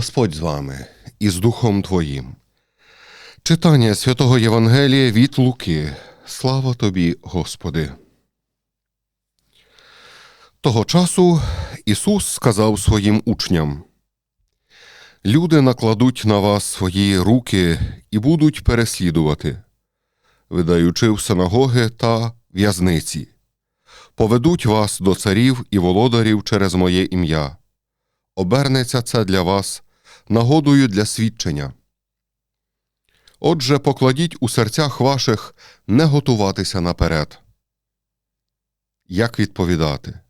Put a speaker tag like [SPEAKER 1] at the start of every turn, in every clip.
[SPEAKER 1] Господь з вами і з Духом Твоїм. Читання святого Євангелія від Луки. Слава тобі, Господи. Того часу Ісус сказав своїм учням: Люди накладуть на вас свої руки і будуть переслідувати, видаючи в синагоги та в'язниці, поведуть вас до царів і володарів через моє ім'я. Обернеться це для вас нагодою для свідчення. Отже, покладіть у серцях ваших не готуватися наперед. Як відповідати?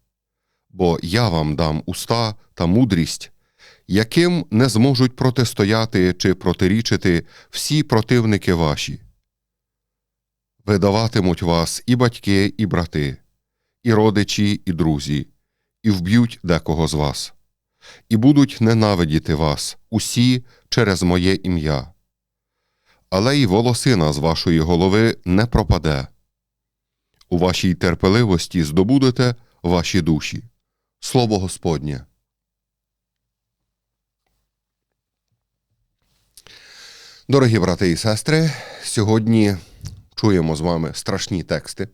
[SPEAKER 1] Бо я вам дам уста та мудрість, яким не зможуть протистояти чи протирічити всі противники ваші. Видаватимуть вас і батьки, і брати, і родичі, і друзі, і вб'ють декого з вас, і будуть ненавидіти вас усі через моє ім'я. Але й волосина з вашої голови не пропаде. У вашій терпеливості здобудете ваші душі. Слово Господнє. Дорогі брати і сестри, сьогодні чуємо з вами страшні тексти.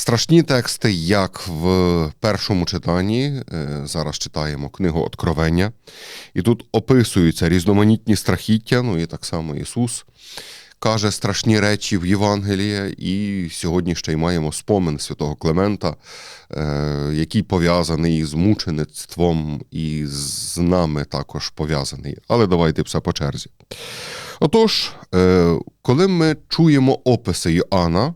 [SPEAKER 1] Страшні тексти, як в першому читанні, е, зараз читаємо книгу Откровення, і тут описуються різноманітні страхіття, ну і так само Ісус каже страшні речі в Євангелії, і сьогодні ще й маємо спомин святого Клемента, е, який пов'язаний з мучеництвом і з нами також пов'язаний. Але давайте все по черзі. Отож, е, коли ми чуємо описи Йоанна,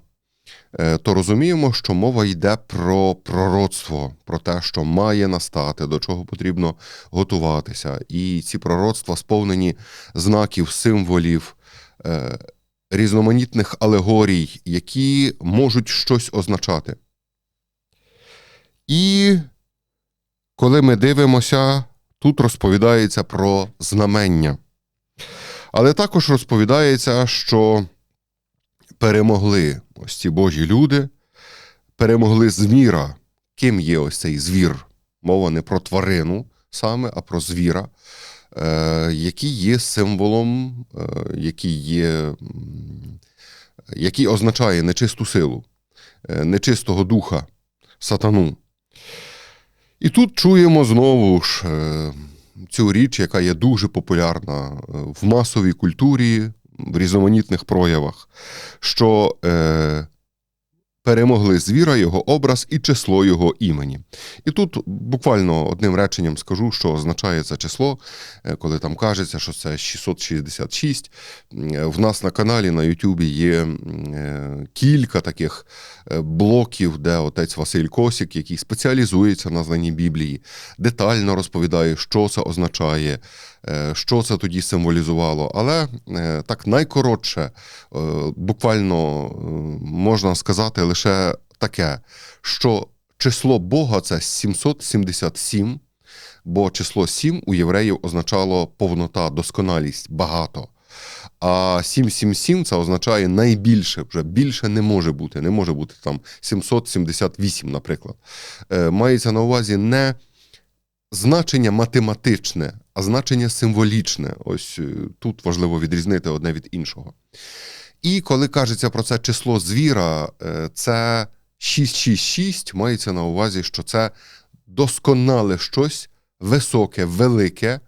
[SPEAKER 1] то розуміємо, що мова йде про пророцтво, про те, що має настати, до чого потрібно готуватися. І ці пророцтва сповнені знаків, символів, е, різноманітних алегорій, які можуть щось означати. І коли ми дивимося, тут розповідається про знамення. Але також розповідається, що перемогли ось ці Божі люди, перемогли звіра. Ким є ось цей звір? Мова не про тварину саме, а про звіра, е, який є символом, е, який є, який означає нечисту силу, е, нечистого духа, сатану. І тут чуємо знову ж цю річ, яка є дуже популярна в масовій культурі, в різноманітних проявах, що е, перемогли звіра, його образ і число його імені. І тут буквально одним реченням скажу, що означає це число, е, коли там кажеться, що це 666. Е, В нас на каналі на Ютубі є е, кілька таких блоків, де отець Василь Косік, який спеціалізується на знанні Біблії, детально розповідає, що це означає, що це тоді символізувало. Але е, так найкоротше, е, буквально е, можна сказати лише таке, що число Бога це 777, бо число 7 у євреїв означало повнота, досконалість, багато. А 777 це означає найбільше, вже більше не може бути. Не може бути там 778, наприклад. Е, мається на увазі не значення математичне, а значення символічне. Ось е, тут важливо відрізнити одне від іншого. І коли кажеться про це число звіра, е, це 666, мається на увазі, що це досконале щось високе, велике,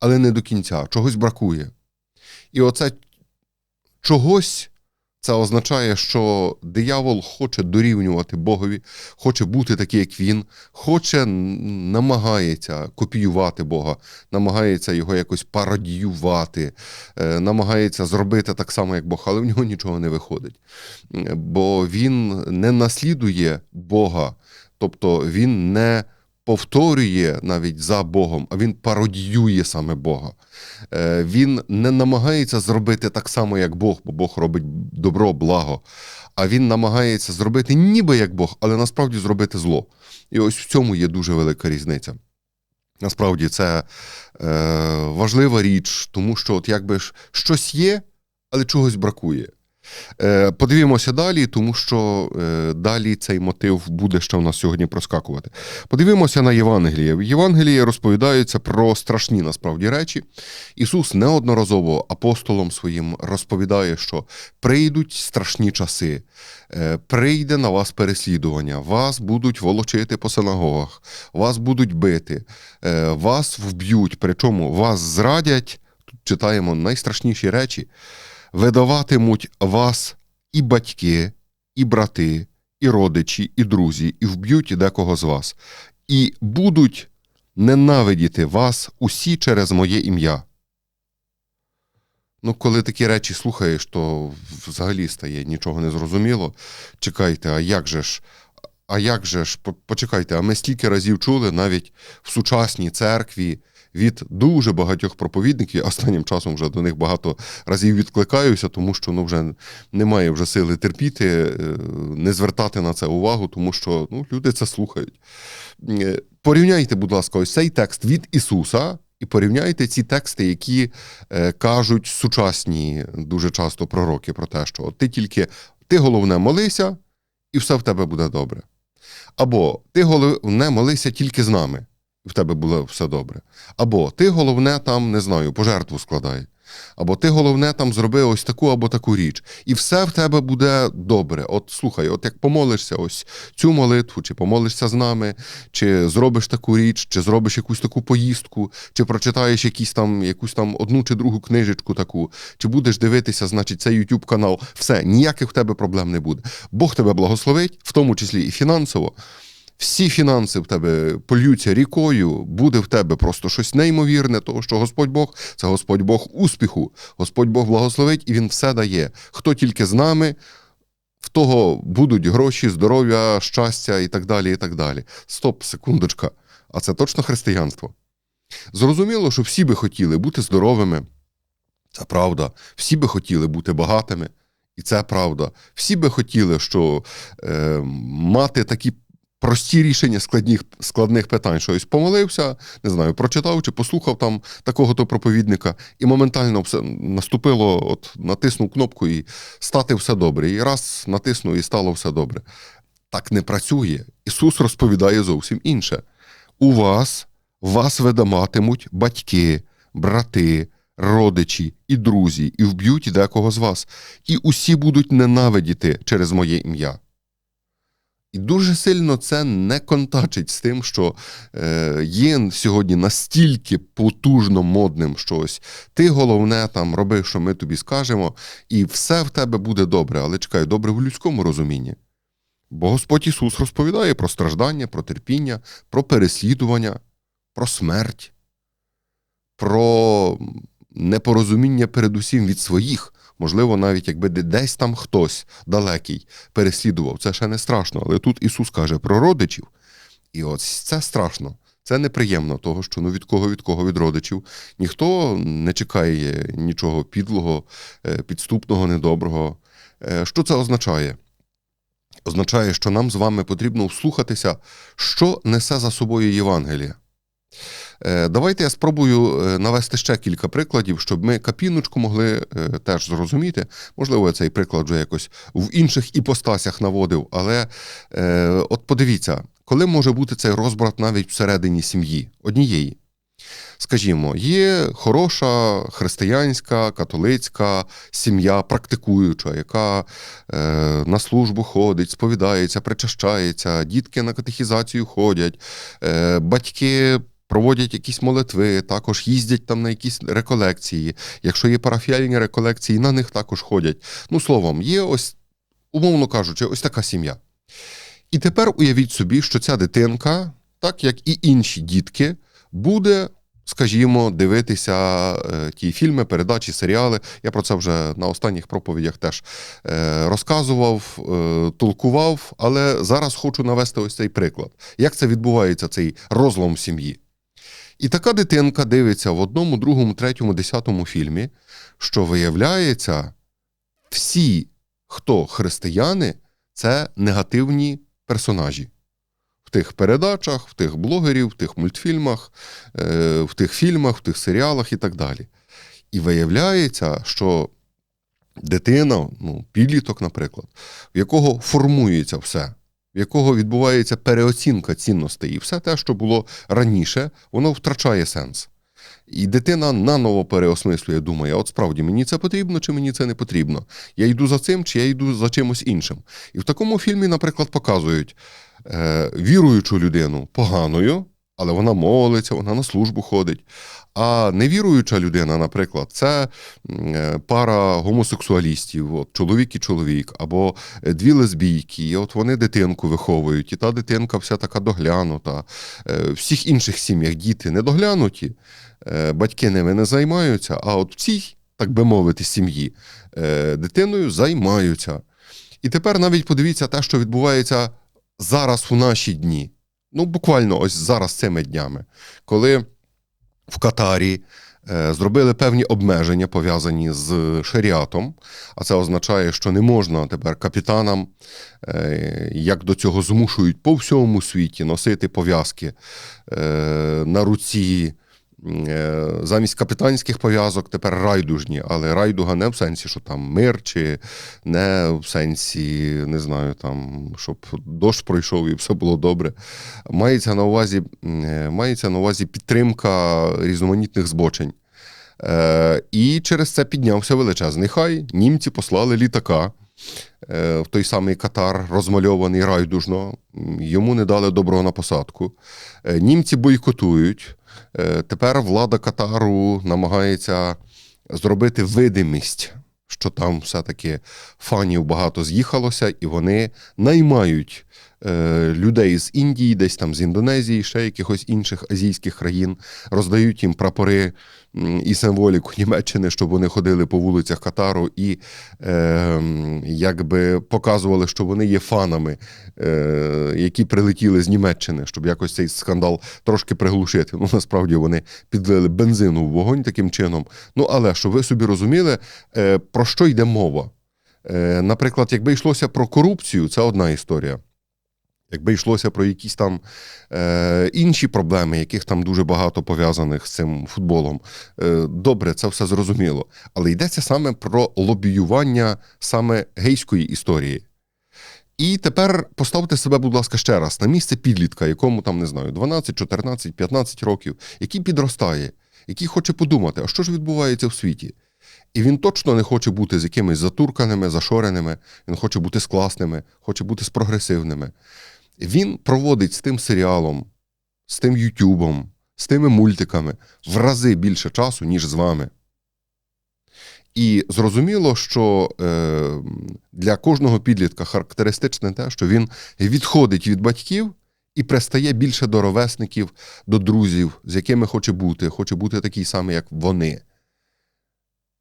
[SPEAKER 1] але не до кінця, чогось бракує. І оце чогось це означає, що диявол хоче дорівнювати Богові, хоче бути такий, як він, хоче намагається копіювати Бога, намагається його якось пародіювати, е, намагається зробити так само, як Бог, але в нього нічого не виходить. Е, Бо він не наслідує Бога, тобто він не повторює навіть за Богом, а він пародіює саме Бога. Е, Він не намагається зробити так само, як Бог, бо Бог робить добро, благо. А він намагається зробити ніби як Бог, але насправді зробити зло. І ось в цьому є дуже велика різниця. Насправді це е, важлива річ, тому що от якби ж щось є, але чогось бракує. Е, Подивімося далі, тому що е, далі цей мотив буде ще в нас сьогодні проскакувати. Подивимося на Євангеліє. В Євангелії розповідаються про страшні насправді речі. Ісус неодноразово апостолом своїм розповідає, що прийдуть страшні часи, е, прийде на вас переслідування, вас будуть волочити по синагогах, вас будуть бити, вас вб'ють, причому вас зрадять. Тут читаємо найстрашніші речі видаватимуть вас і батьки, і брати, і родичі, і друзі, і вб'ють декого з вас, і будуть ненавидіти вас усі через моє ім'я. Ну, коли такі речі слухаєш, то взагалі стає нічого не зрозуміло. Чекайте, а як же ж? А як же ж? Почекайте, а ми стільки разів чули навіть в сучасній церкві від дуже багатьох проповідників. Останнім часом вже до них багато разів відкликаюся, тому що ну вже немає вже сили терпіти, е, не звертати на це увагу, тому що ну, люди це слухають. Е, Порівняйте, будь ласка, ось цей текст від Ісуса. І порівняйте ці тексти, які е, кажуть сучасні дуже часто пророки про те, що ти тільки ти головне молися, і все в тебе буде добре. Або ти головне молися тільки з нами, в тебе буде все добре. Або ти головне там, не знаю, пожертву складай. Або ти головне там зроби ось таку або таку річ, і все в тебе буде добре. От слухай, от як помолишся ось цю молитву, чи помолишся з нами, чи зробиш таку річ, чи зробиш якусь таку поїздку, чи прочитаєш якісь там, якусь там одну чи другу книжечку таку, чи будеш дивитися, значить, цей YouTube канал, все, ніяких в тебе проблем не буде. Бог тебе благословить, в тому числі і фінансово. Всі фінанси в тебе польються рікою, буде в тебе просто щось неймовірне, тому що Господь Бог це Господь Бог успіху, Господь Бог благословить і Він все дає. Хто тільки з нами, в того будуть гроші, здоров'я, щастя і так далі. і так далі. Стоп, секундочка. А це точно християнство. Зрозуміло, що всі би хотіли бути здоровими. Це правда. Всі би хотіли бути багатими. І це правда. Всі би хотіли, що е, мати такі прості рішення складних, складних питань. що ось помолився, не знаю, прочитав чи послухав там такого-то проповідника, і моментально все наступило, от натиснув кнопку і стати все добре. І раз натиснув, і стало все добре. Так не працює. Ісус розповідає зовсім інше. У вас вас видаматимуть батьки, брати, родичі і друзі, і вб'ють декого з вас, і усі будуть ненавидіти через моє ім'я. І дуже сильно це не контачить з тим, що е, є сьогодні настільки потужно модним щось. Ти головне там роби, що ми тобі скажемо, і все в тебе буде добре. Але чекай, добре в людському розумінні. Бо Господь Ісус розповідає про страждання, про терпіння, про переслідування, про смерть, про непорозуміння передусім від своїх. Можливо, навіть якби десь там хтось далекий переслідував, це ще не страшно. Але тут Ісус каже про родичів. І от це страшно. Це неприємно, того, що ну від кого від кого від родичів ніхто не чекає нічого підлого, е, підступного, недоброго. Е, Що це означає? Означає, що нам з вами потрібно вслухатися, що несе за собою Євангеліє. Е, Давайте я спробую е, навести ще кілька прикладів, щоб ми капіночку могли е, теж зрозуміти. Можливо, я цей приклад вже якось в інших іпостасях наводив, але от подивіться, коли може бути цей розбрат навіть всередині сім'ї однієї. Скажімо, є хороша християнська, католицька сім'я, практикуюча, яка е, на службу ходить, сповідається, причащається, дітки на катехізацію ходять, е, батьки проводять якісь молитви, також їздять там на якісь реколекції. Якщо є парафіальні реколекції, на них також ходять. Ну, словом, є ось, умовно кажучи, ось така сім'я. І тепер уявіть собі, що ця дитинка, так як і інші дітки, буде, скажімо, дивитися е, ті фільми, передачі, серіали. Я про це вже на останніх проповідях теж е, розказував, е, толкував, але зараз хочу навести ось цей приклад. Як це відбувається, цей розлом сім'ї? І така дитинка дивиться в одному, другому, третьому, десятому фільмі, що виявляється, всі, хто християни, це негативні персонажі. В тих передачах, в тих блогерів, в тих мультфільмах, е, в тих фільмах, в тих серіалах і так далі. І виявляється, що дитина, ну, підліток, наприклад, в якого формується все, в якого відбувається переоцінка цінностей, і все те, що було раніше, воно втрачає сенс. І дитина наново переосмислює, думає, от справді мені це потрібно чи мені це не потрібно. Я йду за цим, чи я йду за чимось іншим. І в такому фільмі, наприклад, показують е, віруючу людину поганою, але вона молиться, вона на службу ходить. А невіруюча людина, наприклад, це е, пара гомосексуалістів, от, чоловік і чоловік, або е, дві лесбійки, і от вони дитинку виховують, і та дитинка вся така доглянута. Е, В всіх інших сім'ях діти не доглянуті, батьки ними не займаються, а от в цій, так би мовити, сім'ї дитиною займаються. І тепер навіть подивіться те, що відбувається зараз у наші дні. Ну, буквально ось зараз цими днями, коли в Катарі е, зробили певні обмеження, пов'язані з шаріатом, а це означає, що не можна тепер капітанам, е, як до цього змушують по всьому світі носити пов'язки е, на руці. Е, Замість капітанських пов'язок тепер райдужні, але райдуга не в сенсі, що там мир, чи не в сенсі, не знаю, там, щоб дощ пройшов і все було добре. Мається на увазі, е, мається на увазі підтримка різноманітних збочень. Е, і через це піднявся величезний хай. Німці послали літака е, в той самий Катар, розмальований райдужно. Йому не дали доброго на посадку. Німці бойкотують. Е, Тепер влада Катару намагається зробити видимість, що там все-таки фанів багато з'їхалося, і вони наймають людей з Індії, десь там з Індонезії, ще якихось інших азійських країн, роздають їм прапори і символіку Німеччини, щоб вони ходили по вулицях Катару і е, якби показували, що вони є фанами, е, які прилетіли з Німеччини, щоб якось цей скандал трошки приглушити. Ну, насправді вони підлили бензину в вогонь таким чином. Ну, але щоб ви собі розуміли, е, про що йде мова. Е, Наприклад, якби йшлося про корупцію, це одна історія. Якби йшлося про якісь там е, інші проблеми, яких там дуже багато пов'язаних з цим футболом, е, добре, це все зрозуміло. Але йдеться саме про лобіювання саме гейської історії. І тепер поставте себе, будь ласка, ще раз на місце підлітка, якому там не знаю, 12, 14, 15 років, який підростає, який хоче подумати, а що ж відбувається в світі. І він точно не хоче бути з якимись затурканими, зашореними, він хоче бути з класними, хоче бути з прогресивними. Він проводить з тим серіалом, з тим Ютубом, з тими мультиками в рази більше часу, ніж з вами. І зрозуміло, що е, для кожного підлітка характеристичне те, що він відходить від батьків і пристає більше до ровесників, до друзів, з якими хоче бути, хоче бути такий самий, як вони.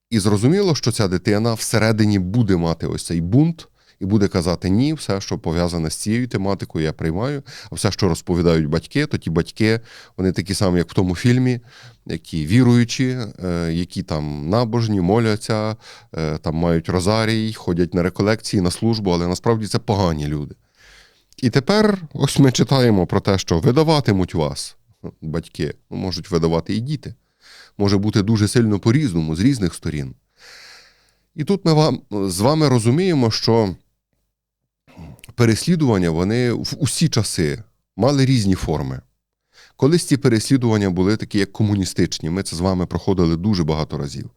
[SPEAKER 1] І зрозуміло, що ця дитина всередині буде мати ось цей бунт і буде казати ні, все, що пов'язане з цією тематикою, я приймаю. А все, що розповідають батьки, то ті батьки, вони такі самі, як в тому фільмі, які віруючі, е, які там набожні, моляться, е, там мають розарій, ходять на реколекції, на службу, але насправді це погані люди. І тепер ось ми читаємо про те, що видаватимуть вас батьки, ну, можуть видавати і діти. Може бути дуже сильно по-різному, з різних сторін. І тут ми вам, з вами розуміємо, що переслідування вони в усі часи мали різні форми. Колись ці переслідування були такі, як комуністичні. Ми це з вами проходили дуже багато разів.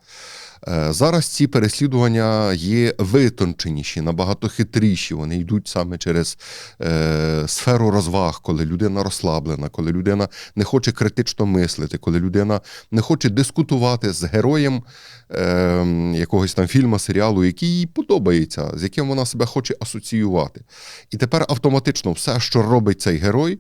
[SPEAKER 1] Е, Зараз ці переслідування є витонченіші, набагато хитріші. Вони йдуть саме через е, сферу розваг, коли людина розслаблена, коли людина не хоче критично мислити, коли людина не хоче дискутувати з героєм е, якогось там фільму, серіалу, який їй подобається, з яким вона себе хоче асоціювати. І тепер автоматично все, що робить цей герой,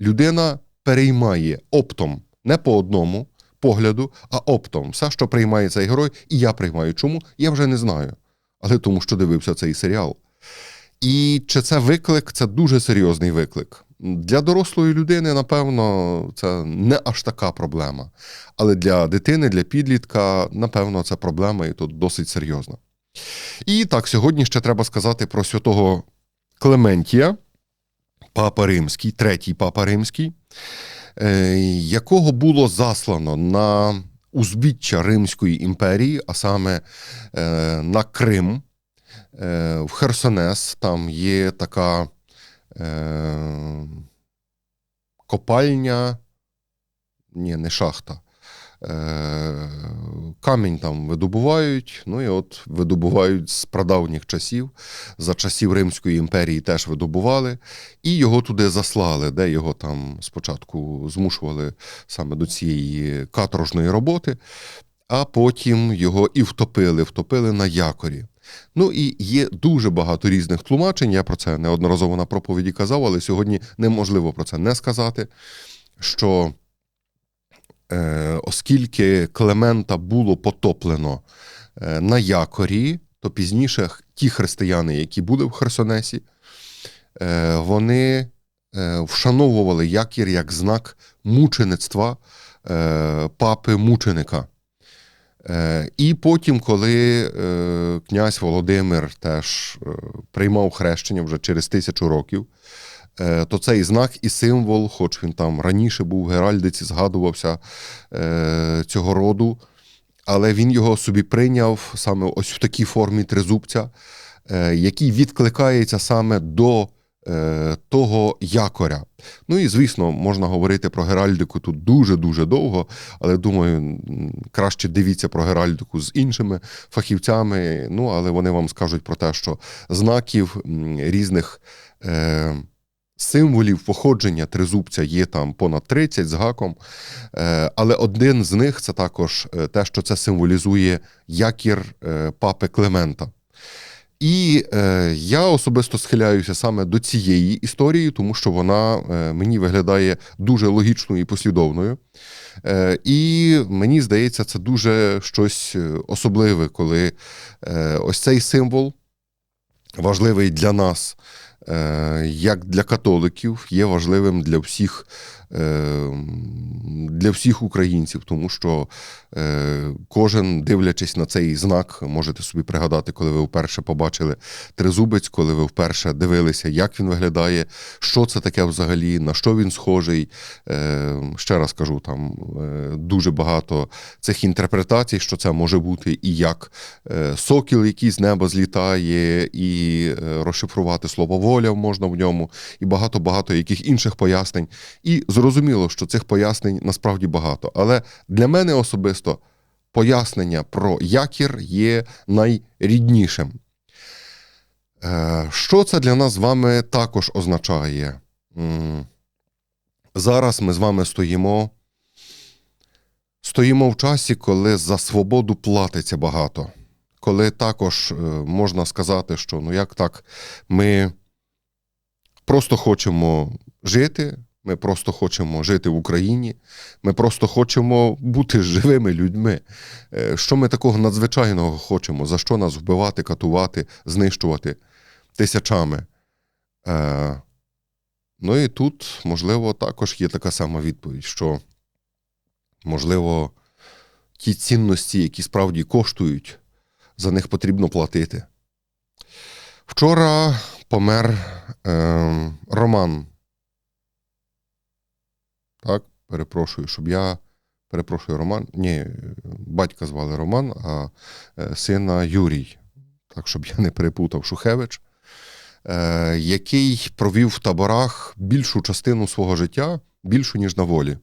[SPEAKER 1] людина переймає оптом, не по одному погляду, а оптом. Все, що приймає цей герой, і я приймаю. Чому? Я вже не знаю. Але тому, що дивився цей серіал. І чи це виклик? Це дуже серйозний виклик. Для дорослої людини, напевно, це не аж така проблема. Але для дитини, для підлітка, напевно, це проблема, і тут досить серйозна. І так, сьогодні ще треба сказати про святого Клементія, папа Римський, третій папа Римський, якого було заслано на узбіччя Римської імперії, а саме е, на Крим, е, в Херсонес. Там є така е, копальня, ні, не шахта. Е, Камінь там видобувають, ну і от видобувають з прадавніх часів, за часів Римської імперії теж видобували, і його туди заслали, де його там спочатку змушували саме до цієї каторжної роботи, а потім його і втопили, втопили на якорі. Ну і є дуже багато різних тлумачень. Я про це неодноразово на проповіді казав, але сьогодні неможливо про це не сказати. Що оскільки Клемента було потоплено е, на якорі, то пізніше ті християни, які були в Херсонесі, е, вони е, вшановували якір як знак мучеництва е, папи мученика. Е, І потім, коли е, князь Володимир теж е, приймав хрещення вже через тисячу років, е, то цей знак і символ, хоч він там раніше був в Геральдиці, згадувався е, цього роду, але він його собі прийняв саме ось в такій формі тризубця, е, який відкликається саме до е, того якоря. Ну і звісно, можна говорити про Геральдику тут дуже-дуже довго, але думаю, краще дивіться про Геральдику з іншими фахівцями. Ну, але вони вам скажуть про те, що знаків різних. Е, Символів походження тризубця є там понад 30 з гаком, Е, але один з них це також е, те, що це символізує якір е, папи Клемента. І я особисто схиляюся саме до цієї історії, тому що вона мені виглядає дуже логічною і послідовною. І мені здається, це дуже щось особливе, коли ось цей символ важливий для нас, як для католиків, є важливим для всіх, е, для всіх українців, тому що е, кожен, дивлячись на цей знак, можете собі пригадати, коли ви вперше побачили тризубець, коли ви вперше дивилися, як він виглядає, що це таке взагалі, на що він схожий. Е, Ще раз кажу, там е, дуже багато цих інтерпретацій, що це може бути і як сокіл, який з неба злітає, і розшифрувати слово воля можна в ньому, і багато-багато яких інших пояснень. І зрозуміло, що цих пояснень насправді багато. Але для мене особисто пояснення про якір є найріднішим. Е, Що це для нас з вами також означає? Зараз ми з вами стоїмо. Стоїмо в часі, коли за свободу платиться багато. Коли також е, можна сказати, що ну як так, ми просто хочемо жити, ми просто хочемо жити в Україні, ми просто хочемо бути живими людьми. Е, Що ми такого надзвичайного хочемо? За що нас вбивати, катувати, знищувати тисячами? Е, Ну і тут, можливо, також є така сама відповідь, що, можливо, ті цінності, які справді коштують, за них потрібно платити. Вчора помер е, Роман. Так, перепрошую, щоб я. Перепрошую, Роман. Ні, батька звали Роман, а е, сина Юрій. Так, щоб я не перепутав Шухевич, е, який провів в таборах більшу частину свого життя, більшу, ніж на волі,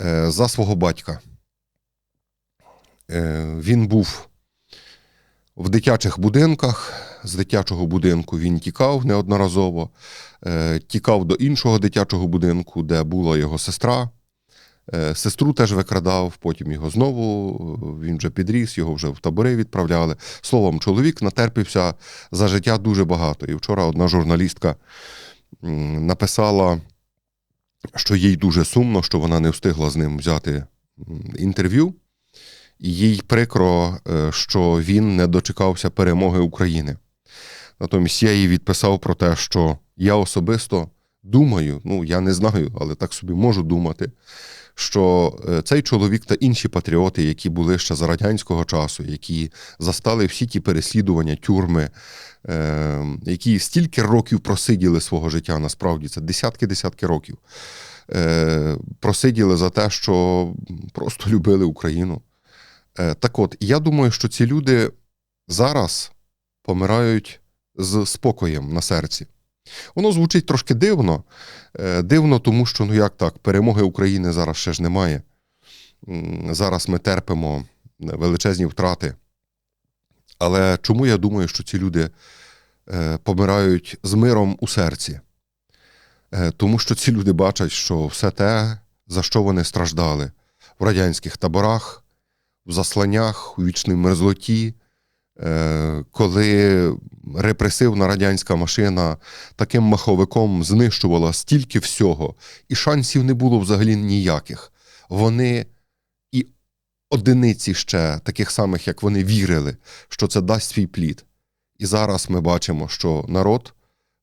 [SPEAKER 1] е, за свого батька. Він був в дитячих будинках. З дитячого будинку він тікав неодноразово, е, тікав до іншого дитячого будинку, де була його сестра. Е, Сестру теж викрадав, потім його знову, е, він вже підріс, його вже в табори відправляли. Словом, чоловік натерпівся за життя дуже багато. І вчора одна журналістка написала, що їй дуже сумно, що вона не встигла з ним взяти інтерв'ю. І їй прикро, що він не дочекався перемоги України. Натомість я їй відписав про те, що я особисто думаю, ну я не знаю, але так собі можу думати, що е, цей чоловік та інші патріоти, які були ще за радянського часу, які застали всі ті переслідування, тюрми, е, які стільки років просиділи свого життя, насправді це десятки-десятки років. е, просиділи за те, що просто любили Україну. Е, так от, я думаю, що ці люди зараз помирають з спокоєм на серці. Воно звучить трошки дивно. Е, дивно, тому що, ну як так, перемоги України зараз ще ж немає. Зараз ми терпимо величезні втрати. Але чому я думаю, що ці люди е, помирають з миром у серці? Е, Тому що ці люди бачать, що все те, за що вони страждали в радянських таборах, в засланнях, у вічній мерзлоті, коли репресивна радянська машина таким маховиком знищувала стільки всього, і шансів не було взагалі ніяких. Вони і одиниці ще таких самих, як вони вірили, що це дасть свій плід. І зараз ми бачимо, що народ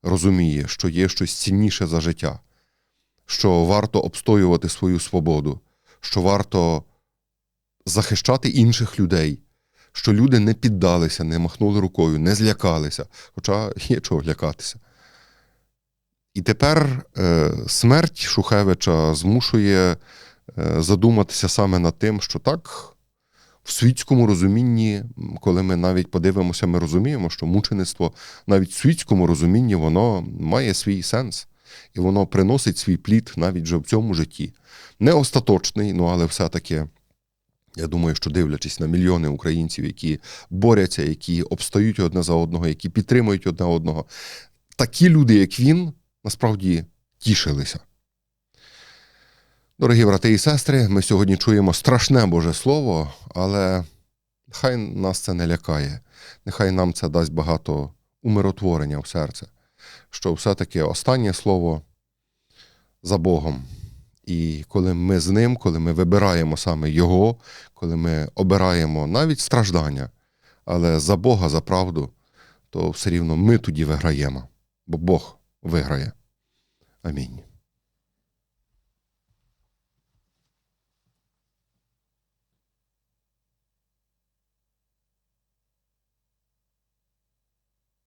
[SPEAKER 1] розуміє, що є щось цінніше за життя, що варто обстоювати свою свободу, що варто захищати інших людей, що люди не піддалися, не махнули рукою, не злякалися, хоча є чого лякатися. І тепер е, смерть Шухевича змушує е, задуматися саме над тим, що так, в світському розумінні, коли ми навіть подивимося, ми розуміємо, що мучеництво навіть в світському розумінні воно має свій сенс, і воно приносить свій плід навіть вже в цьому житті. Не остаточний, ну але все-таки. Я думаю, що дивлячись на мільйони українців, які борються, які обстають одне за одного, які підтримують одне одного, такі люди, як він, насправді тішилися. Дорогі брати і сестри, ми сьогодні чуємо страшне Боже Слово, але нехай нас це не лякає, нехай нам це дасть багато умиротворення в серце, що все-таки останнє слово за Богом. І коли ми з ним, коли ми вибираємо саме Його, коли ми обираємо навіть страждання, але за Бога, за правду, то все рівно ми тоді виграємо, бо Бог виграє. Амінь.